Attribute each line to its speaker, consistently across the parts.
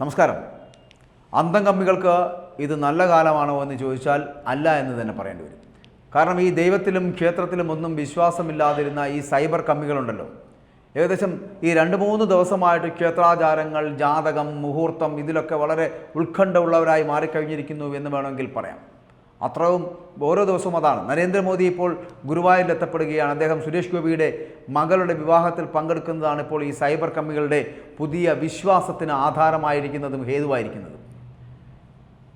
Speaker 1: നമസ്കാരം. അന്തം കമ്മികൾക്ക് ഇത് നല്ല കാലമാണോ എന്ന് ചോദിച്ചാൽ അല്ല എന്ന് തന്നെ പറയേണ്ടി വരും. കാരണം ഈ ദൈവത്തിലും ക്ഷേത്രത്തിലും ഒന്നും വിശ്വാസമില്ലാതിരുന്ന ഈ സൈബർ കമ്മികളുണ്ടല്ലോ. ഏകദേശം ഈ രണ്ട് മൂന്ന് ദിവസമായിട്ട് ക്ഷേത്രാചാരങ്ങൾ ജാതകം മുഹൂർത്തം ഇതിലൊക്കെ വളരെ ഉത്കണ്ഠ ഉള്ളവരായി മാറിക്കഴിഞ്ഞിരിക്കുന്നു എന്ന് വേണമെങ്കിൽ പറയാം. അത്രയും ഓരോ ദിവസവും അതാണ്. നരേന്ദ്രമോദി ഇപ്പോൾ ഗുരുവായൂരിൽ എത്തപ്പെടുകയാണ് അദ്ദേഹം സുരേഷ് ഗോപിയുടെ മകളുടെ വിവാഹത്തിൽ പങ്കെടുക്കുന്നതാണ് ഇപ്പോൾ ഈ സൈബർ കമ്മികളുടെ പുതിയ വിശ്വാസത്തിന് ആധാരമായിരിക്കുന്നതും ഹേതുവായിരിക്കുന്നതും.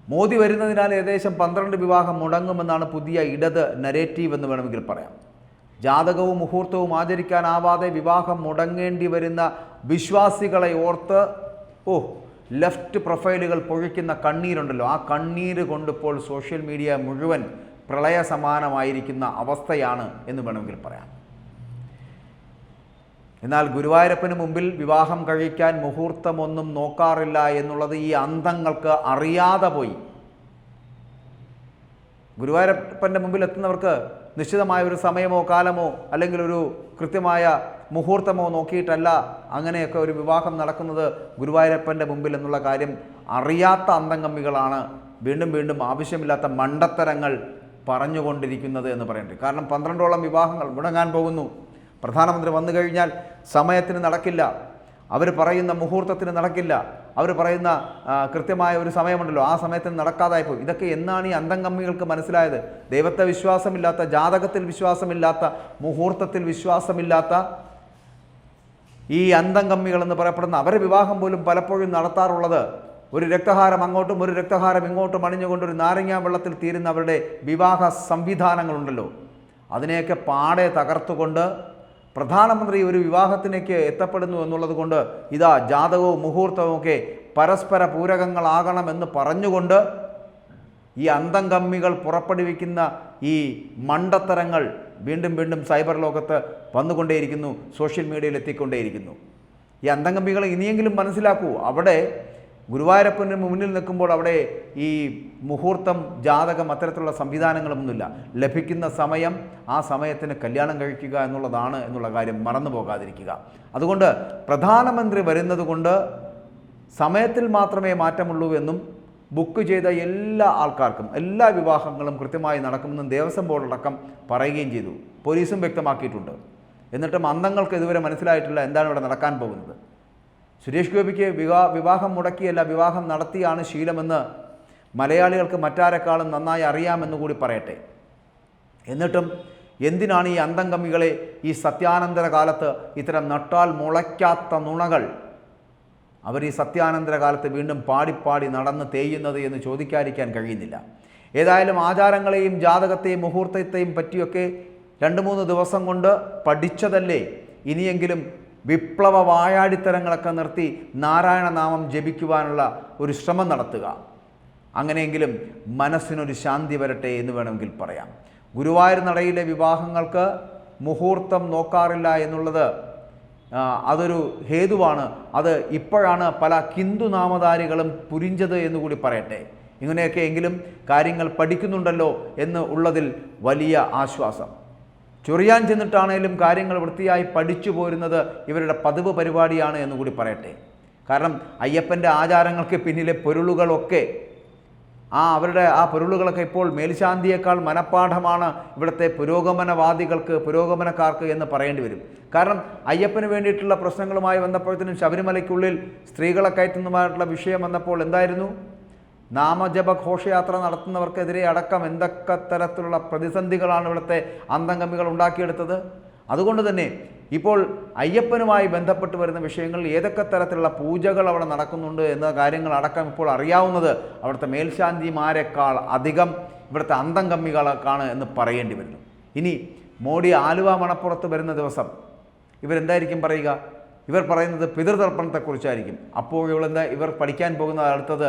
Speaker 1: മോദി വരുന്നതിനാൽ ഏകദേശം പന്ത്രണ്ട് വിവാഹം മുടങ്ങുമെന്നാണ് പുതിയ ഇടത് നരേറ്റീവ് എന്ന് വേണമെങ്കിൽ പറയാം. ജാതകവും മുഹൂർത്തവും ആചരിക്കാനാവാതെ വിവാഹം മുടങ്ങേണ്ടി വരുന്ന വിശ്വാസികളെ ഓർത്ത് ഓ ലെഫ്റ്റ് പ്രൊഫൈലുകൾ പൊഴിക്കുന്ന കണ്ണീരുണ്ടല്ലോ. ആ കണ്ണീര് കൊണ്ടിപ്പോൾ സോഷ്യൽ മീഡിയ മുഴുവൻ പ്രളയ സമാനമായിരിക്കുന്ന അവസ്ഥയാണ് എന്ന് വേണമെങ്കിൽ പറയാം. എന്നാൽ ഗുരുവായൂരപ്പന് മുമ്പിൽ വിവാഹം കഴിക്കാൻ മുഹൂർത്തമൊന്നും നോക്കാറില്ല എന്നുള്ളത് ഈ അന്തങ്ങൾക്ക് അറിയാതെ പോയി. ഗുരുവായൂരപ്പന്റെ മുമ്പിൽ എത്തുന്നവർക്ക് നിശ്ചിതമായ ഒരു സമയമോ കാലമോ അല്ലെങ്കിൽ ഒരു കൃത്യമായ മുഹൂർത്തമോ നോക്കിയിട്ടല്ല അങ്ങനെയൊക്കെ ഒരു വിവാഹം നടക്കുന്നത് ഗുരുവായൂരപ്പന്റെ മുമ്പിൽ എന്നുള്ള കാര്യം അറിയാത്ത അന്തംഗമ്മികളാണ് വീണ്ടും വീണ്ടും ആവശ്യമില്ലാത്ത മണ്ടത്തരങ്ങൾ പറഞ്ഞുകൊണ്ടിരിക്കുന്നത് എന്ന് പറയുന്നുണ്ട് കാരണം പന്ത്രണ്ടോളം വിവാഹങ്ങൾ മുടങ്ങാൻ പോകുന്നു. പ്രധാനമന്ത്രി വന്നു കഴിഞ്ഞാൽ സമയത്തിന് നടക്കില്ല. അവർ പറയുന്ന മുഹൂർത്തത്തിന് നടക്കില്ല. അവർ പറയുന്ന കൃത്യമായ ഒരു സമയമുണ്ടല്ലോ. ആ സമയത്തിന് നടക്കാതായിപ്പോയി. ഇതൊക്കെ എന്നാണ് ഈ അന്തംകമ്മികൾക്ക് മനസ്സിലായത്? ദൈവത്തെ വിശ്വാസമില്ലാത്ത ജാതകത്തിൽ വിശ്വാസമില്ലാത്ത മുഹൂർത്തത്തിൽ വിശ്വാസമില്ലാത്ത ഈ അന്തംകമ്മികൾ എന്ന് പറയപ്പെടുന്ന അവരെ വിവാഹം പോലും പലപ്പോഴും നടത്താറുള്ളത് ഒരു രക്തഹാരം അങ്ങോട്ടും ഒരു രക്തഹാരം ഇങ്ങോട്ടും അണിഞ്ഞുകൊണ്ട് ഒരു നാരങ്ങാ വെള്ളത്തിൽ തീരുന്ന അവരുടെ വിവാഹ സംവിധാനങ്ങളുണ്ടല്ലോ. അതിനെയൊക്കെ പാടെ തകർത്തുകൊണ്ട് പ്രധാനമന്ത്രി ഒരു വിവാഹത്തിലേക്ക് എത്തപ്പെടുന്നു എന്നുള്ളത് കൊണ്ട് ഇതാ ജാതകവും മുഹൂർത്തവും ഒക്കെ പരസ്പര പൂരകങ്ങളാകണമെന്ന് പറഞ്ഞുകൊണ്ട് ഈ അന്തംകമ്മികൾ പുറപ്പെടുവിക്കുന്ന ഈ മണ്ടത്തരങ്ങൾ വീണ്ടും വീണ്ടും സൈബർ ലോകത്ത് വന്നുകൊണ്ടേയിരിക്കുന്നു സോഷ്യൽ മീഡിയയിൽ എത്തിക്കൊണ്ടേയിരിക്കുന്നു. ഈ അന്തംകമ്മികൾ ഇനിയെങ്കിലും മനസ്സിലാക്കൂ അവിടെ ഗുരുവായൂരപ്പന് മുന്നിൽ നിൽക്കുമ്പോൾ അവിടെ ഈ മുഹൂർത്തം ജാതകം അത്തരത്തിലുള്ള സംവിധാനങ്ങളൊന്നുമില്ല. ലഭിക്കുന്ന സമയം ആ സമയത്തിന് കല്യാണം കഴിക്കുക എന്നുള്ളതാണ് എന്നുള്ള കാര്യം മറന്നു പോകാതിരിക്കുക. അതുകൊണ്ട് പ്രധാനമന്ത്രി വരുന്നത് കൊണ്ട് സമയത്തിൽ മാത്രമേ മാറ്റമുള്ളൂ എന്നും ബുക്ക് ചെയ്ത എല്ലാ ആൾക്കാർക്കും എല്ലാ വിവാഹങ്ങളും കൃത്യമായി നടക്കുമെന്നും ദേവസ്വം ബോർഡടക്കം പറയുകയും ചെയ്തു. പോലീസും വ്യക്തമാക്കിയിട്ടുണ്ട്. എന്നിട്ടും അന്തങ്ങൾക്ക് ഇതുവരെ മനസ്സിലായിട്ടില്ല എന്താണ് ഇവിടെ നടക്കാൻ പോകുന്നത്. സുരേഷ് ഗോപിക്ക് വിവാ വിവാഹം മുടക്കിയല്ല വിവാഹം നടത്തിയാണ് ശീലമെന്ന് മലയാളികൾക്ക് മറ്റാരെക്കാളും നന്നായി അറിയാമെന്ന് കൂടി പറയട്ടെ. എന്നിട്ടും എന്തിനാണ് ഈ അന്തംഗമികളെ ഈ സത്യാനന്തര കാലത്ത് ഇത്തരം നട്ടാൽ മുളയ്ക്കാത്ത നുണകൾ? അവർ ഈ സത്യാനന്തര കാലത്ത് വീണ്ടും പാടിപ്പാടി നടന്ന് തേയുന്നത് എന്ന് ചോദിക്കാതിരിക്കാൻ കഴിയുന്നില്ല. ഏതായാലും ആചാരങ്ങളെയും ജാതകത്തെയും മുഹൂർത്തത്തെയും പറ്റിയൊക്കെ രണ്ട് മൂന്ന് ദിവസം കൊണ്ട് പഠിച്ചതല്ലേ? ഇനിയെങ്കിലും വിപ്ലവ വായാടിത്തരങ്ങളൊക്കെ നിർത്തി നാരായണനാമം ജപിക്കുവാനുള്ള ഒരു ശ്രമം നടത്തുക. അങ്ങനെയെങ്കിലും മനസ്സിനൊരു ശാന്തി വരട്ടെ എന്ന് വേണമെങ്കിൽ പറയാം. ഗുരുവായൂർ നടയിലെ വിവാഹങ്ങൾക്ക് മുഹൂർത്തം നോക്കാറില്ല എന്നുള്ളത് അതൊരു ഹേതുവാണ്. അത് ഇപ്പോഴാണ് പല ഹിന്ദു നാമധാരികളും പുരിഞ്ചത് എന്നുകൂടി പറയട്ടെ. ഇങ്ങനെയൊക്കെ എങ്കിലും കാര്യങ്ങൾ പഠിക്കുന്നുണ്ടല്ലോ എന്ന് ഉള്ളതിൽ വലിയ ആശ്വാസം. ചൊറിയാൻ ചെന്നിട്ടാണേലും കാര്യങ്ങൾ വൃത്തിയായി പഠിച്ചു പോരുന്നത് ഇവരുടെ പതിവ് പരിപാടിയാണ് എന്ന് കൂടി പറയട്ടെ. കാരണം അയ്യപ്പന്റെ ആചാരങ്ങൾക്ക് പിന്നിലെ പൊരുളുകളൊക്കെ ആ അവരുടെ ആ പൊരുളുകളൊക്കെ ഇപ്പോൾ മേൽശാന്തിയേക്കാൾ മനഃപ്പാഠമാണ് ഇവിടുത്തെ പുരോഗമനവാദികൾക്ക് പുരോഗമനക്കാർക്ക് എന്ന് പറയേണ്ടി വരും. കാരണം അയ്യപ്പന് വേണ്ടിയിട്ടുള്ള പ്രശ്നങ്ങളുമായി വന്നപ്പോഴത്തേനും ശബരിമലയ്ക്കുള്ളിൽ സ്ത്രീകളെ കയറ്റുന്നതുമായിട്ടുള്ള വിഷയം വന്നപ്പോൾ എന്തായിരുന്നു? നാമജപ ഘോഷയാത്ര നടത്തുന്നവർക്കെതിരെ അടക്കം എന്തൊക്കെ തരത്തിലുള്ള പ്രതിസന്ധികളാണ് ഇവിടുത്തെ അന്തംഗമികൾ ഉണ്ടാക്കിയെടുത്തത്? അതുകൊണ്ട് തന്നെ ഇപ്പോൾ അയ്യപ്പനുമായി ബന്ധപ്പെട്ട് വരുന്ന വിഷയങ്ങളിൽ ഏതൊക്കെ തരത്തിലുള്ള പൂജകൾ അവിടെ നടക്കുന്നുണ്ട് എന്ന കാര്യങ്ങൾ അടക്കം ഇപ്പോൾ അറിയാവുന്നത് അവിടുത്തെ മേൽശാന്തിമാരെക്കാൾ അധികം ഇവിടുത്തെ അന്തംഗമ്മികളൊക്കെയാണ് എന്ന് പറയേണ്ടി വരുന്നു. ഇനി മോഡി ആലുവ മണപ്പുറത്ത് വരുന്ന ദിവസം ഇവരെന്തായിരിക്കും പറയുക? ഇവർ പറയുന്നത് പിതൃതർപ്പണത്തെക്കുറിച്ചായിരിക്കും. അപ്പോൾ ഇവളെന്താ? ഇവർ പഠിക്കാൻ പോകുന്ന അടുത്തത്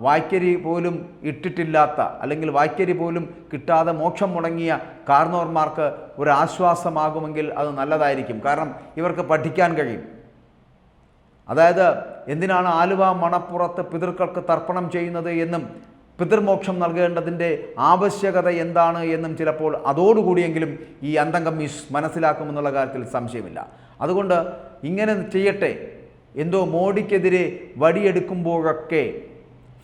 Speaker 1: വായ്ക്കരി പോലും ഇട്ടിട്ടില്ലാത്ത അല്ലെങ്കിൽ വായ്ക്കരി പോലും കിട്ടാതെ മോക്ഷം മുടങ്ങിയ കാർന്നോർമാർക്ക് ഒരു ആശ്വാസമാകുമെങ്കിൽ അത് നല്ലതായിരിക്കും. കാരണം ഇവർക്ക് പഠിക്കാൻ കഴിയും. അതായത് എന്തിനാണ് ആലുവ മണപ്പുറത്ത് പിതൃക്കൾക്ക് തർപ്പണം ചെയ്യുന്നത് എന്നും പിതൃമോക്ഷം നൽകേണ്ടതിന്റെ ആവശ്യകത എന്താണ് എന്നും ചിലപ്പോൾ അതോടുകൂടിയെങ്കിലും ഈ അന്തംഗമ്മീസ് മനസ്സിലാക്കുമെന്നുള്ള കാര്യത്തിൽ സംശയമില്ല. അതുകൊണ്ട് ഇങ്ങനെ ചെയ്യട്ടെ. എന്തോ മോഡിക്കെതിരെ വടിയെടുക്കുമ്പോഴൊക്കെ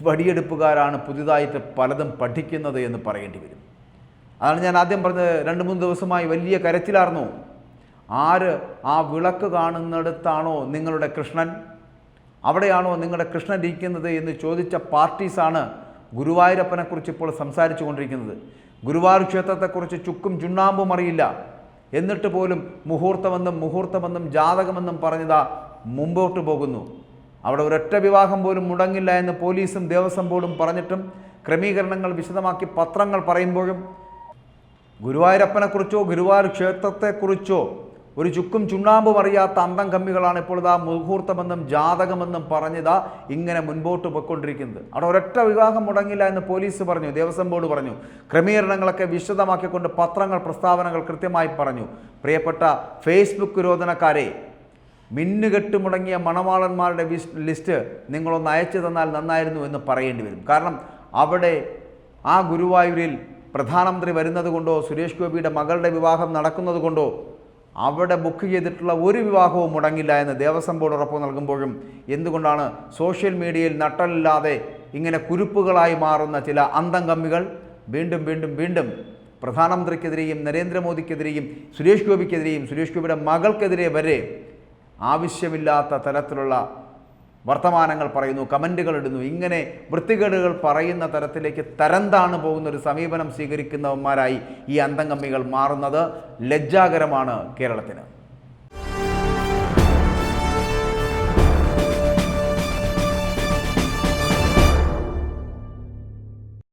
Speaker 1: വടിയെടുപ്പുകാരാണ് പുതിയതായിട്ട് പലതും പഠിക്കുന്നത് എന്ന് പറയേണ്ടി വരും. അതാണ് ഞാൻ ആദ്യം പറഞ്ഞത്. രണ്ട് മൂന്ന് ദിവസമായി വലിയ കരച്ചിലാർന്നു? ആര് ആ വിളക്ക് കാണുന്നിടത്താണോ നിങ്ങളുടെ കൃഷ്ണൻ? അവിടെയാണോ നിങ്ങളുടെ കൃഷ്ണൻ ഇരിക്കുന്നത് എന്ന് ചോദിച്ച പാർട്ടീസാണ് ഗുരുവായൂരപ്പനെക്കുറിച്ച് ഇപ്പോൾ സംസാരിച്ചു കൊണ്ടിരിക്കുന്നത്. ഗുരുവായൂർ ക്ഷേത്രത്തെക്കുറിച്ച് ചുക്കും ചുണ്ണാമ്പും അറിയില്ല. എന്നിട്ട് പോലും മുഹൂർത്തമെന്നും മുഹൂർത്തമെന്നും ജാതകമെന്നും പറഞ്ഞതാ മുമ്പോട്ട് പോകുന്നു. അവിടെ ഒരൊറ്റ വിവാഹം പോലും മുടങ്ങില്ല എന്ന് പോലീസും ദേവസ്വം ബോർഡും പറഞ്ഞിട്ടും ക്രമീകരണങ്ങൾ വിശദമാക്കി പത്രങ്ങൾ പറയുമ്പോഴും ഗുരുവായൂരപ്പനെക്കുറിച്ചോ ഗുരുവായൂർ ക്ഷേത്രത്തെക്കുറിച്ചോ ഒരു ചുക്കും ചുണ്ണാമ്പും അറിയാത്ത അന്തം കമ്മികളാണ് ഇപ്പോൾ ഇതാ മുഹൂർത്തമെന്നും ജാതകമെന്നും പറഞ്ഞതാ ഇങ്ങനെ മുൻപോട്ട് പോയിക്കൊണ്ടിരിക്കുന്നത്. അവിടെ ഒരൊറ്റ വിവാഹം മുടങ്ങില്ല എന്ന് പോലീസ് പറഞ്ഞു ദേവസ്വം ബോർഡ് പറഞ്ഞു. ക്രമീകരണങ്ങളൊക്കെ വിശദമാക്കിക്കൊണ്ട് പത്രങ്ങൾ പ്രസ്താവനകൾ കൃത്യമായി പറഞ്ഞു. പ്രിയപ്പെട്ട ഫേസ്ബുക്ക് രോധനക്കാരെ മിന്നുകെട്ട് മുടങ്ങിയ മണവാളന്മാരുടെ ലിസ്റ്റ് നിങ്ങളൊന്ന് അയച്ചു തന്നാൽ നന്നായിരുന്നു എന്ന് പറയേണ്ടി വരും. കാരണം അവിടെ ആ ഗുരുവായൂരിൽ പ്രധാനമന്ത്രി വരുന്നത് കൊണ്ടോ സുരേഷ് ഗോപിയുടെ മകളുടെ വിവാഹം നടക്കുന്നത് കൊണ്ടോ അവിടെ ബുക്ക് ചെയ്തിട്ടുള്ള ഒരു വിവാഹവും മുടങ്ങില്ല എന്ന് ദേവസ്വം ബോർഡ് ഉറപ്പ് നൽകുമ്പോഴും എന്തുകൊണ്ടാണ് സോഷ്യൽ മീഡിയയിൽ നട്ടലില്ലാതെ ഇങ്ങനെ കുരുപ്പുകളായി മാറുന്ന ചില അന്തം കമ്മികൾ വീണ്ടും വീണ്ടും വീണ്ടും പ്രധാനമന്ത്രിക്കെതിരെയും നരേന്ദ്രമോദിക്കെതിരെയും സുരേഷ് ഗോപിക്കെതിരെയും സുരേഷ് ഗോപിയുടെ മകൾക്കെതിരെ വരെ ആവശ്യമില്ലാത്ത തരത്തിലുള്ള വർത്തമാനങ്ങൾ പറയുന്നു കമന്റുകൾ ഇടുന്നു. ഇങ്ങനെ വൃത്തികേടുകൾ പറയുന്ന തരത്തിലേക്ക് തരംതാണ് പോകുന്ന ഒരു സമീപനം സ്വീകരിക്കുന്നവന്മാരായി ഈ അന്തംഗമ്മികൾ മാറുന്നത് ലജ്ജാകരമാണ് കേരളത്തിന്.